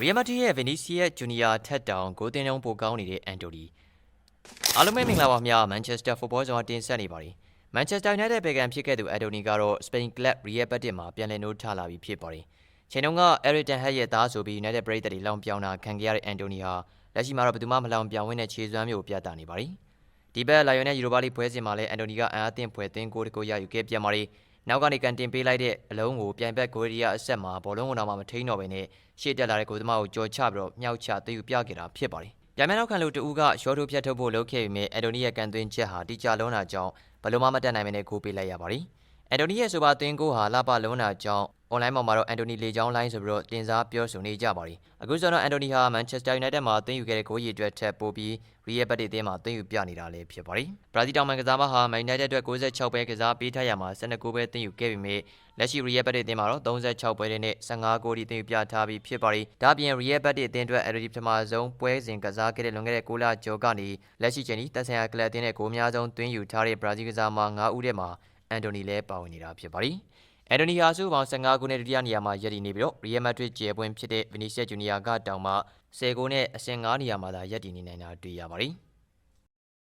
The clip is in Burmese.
ရီယယ်မက်ဒရစ်ရဲ့ဗီနီစီယက်ဂျူနီယာထက်တောင်ဂိုးတင်လုံးပိုကောင်းနေတဲ့အန်တိုနီအားလုံးပဲမင်္ဂလာပါခင်ဗျာမန်ချက်စတာဖုတ်ဘောဆောင်တင်ဆက်နေပါတယ်မန်ချက်စတာယူနိုက်တက်ဘေကန်ဖြစ်ခဲ့သူအန်တိုနီကတော့စပိန်ကလပ်ရီယယ်ဘက်တစ်မှာပြန်လည်နိုးထလာပြီဖြစ်ပါတယ်ချိန်တုန်းကအဲရစ်တန်ဟက်ရဲ့သားဆိုပြီးယူနိုက်တက်ပရိသတ်တွေလောင်ပြောင်တာခံခဲ့ရတဲ့အန်တိုနီဟာလက်ရှိမှာတော့ဘယ်သူမှမလောင်ပြောင်ဝင်းတဲ့ခြေစွမ်းမျိုးကိုပြသနေပါတယ်ဒီဘက်လာယွန်နဲ့ယူရိုပါလိပွဲစဉ်မှာလည်းအန်တိုနီကအန်အသင့်ဖွဲသင်းကိုတကိုရယူခဲ့ပြန်ပါတယ် နောက်ကနေကန်တင်ပေးလိုက်တဲ့အလုံးကိုပြိုင်ဘက်ကိုရီးယားအဆက်မှာဘောလုံးဝင်တော်မှာမထိန်တော့ဘဲနဲ့ရှေ့တက်လာတဲ့ကိုသမားကိုကြော်ချပြီးတော့မြောက်ချသိယူပြခဲ့တာဖြစ်ပါတယ်။ပြန်မဲ့နောက်ခံလူတဦးကရှော့ထိုးဖြတ်ထုတ်ဖို့လုပ်ခဲ့ပေမဲ့အန်တိုနီရဲ့ကန်သွင်းချက်ဟာတိကျလုံးတာကြောင့်ဘယ်လိုမှမတက်နိုင်မနဲ့ကိုပေးလိုက်ရပါတယ်။အန်တိုနီရဲ့ဆိုပါသွင်းကိုဟာလှပလုံးတာကြောင့် online ပေါ်မှာတော့အန်တိုနီလေချောင်းလိုင်းဆိုပြီးတော့တင်စားပြောဆိုနေကြပါတယ်။အခုဆိုတော့အန်တိုနီဟာမန်ချက်စတာယူနိုက်တက်မှာသွင်းယူခဲ့တဲ့ဂိုးရည်အတွက်ထက်ပိုပြီးရီယယ်ဘတ်တီအသင်းမှာသွင်းယူပြနေတာလည်းဖြစ်ပါတယ်။ဘရာဇီးတောင်မန်ကစားမဟာမန်ယူနိုက်တက်အတွက်66ပဲကစားပေးထားရမှာ12ပဲသွင်းယူခဲ့ပေမဲ့လက်ရှိရီယယ်ဘတ်တီအသင်းမှာတော့36ပွဲနဲ့15ဂိုးထိသွင်းယူပြထားပြီးဖြစ်ပါတယ်။ဒါ့အပြင်ရီယယ်ဘတ်တီအသင်းအတွက် LD ပထမဆုံးပွဲစဉ်ကစားခဲ့တဲ့လွန်ခဲ့တဲ့6လကျော်ကနေလက်ရှိချိန်ထိတက်ဆိုင်ရာကလပ်အသင်းနဲ့ဂိုးအများဆုံးသွင်းယူထားတဲ့ဘရာဇီးကစားမ9ဦးထဲမှာအန်တိုနီလည်းပါဝင်နေတာဖြစ်ပါတယ်။ အန်တိုနီဟာစုပေါင်း15ခုနဲ့ဒုတိယနေရာမှာရပ်တည်နေပြီးတော့ရီယယ်မက်ဒရစ်ကျယ်ပွင့်ဖြစ်တဲ့ဗီနီစီယက်ဂျူနီယာကတောင်မှ10ခုနဲ့အဆင့်9နေရာမှာသာရပ်တည်နေနိုင်တာတွေ့ရပါတယ်။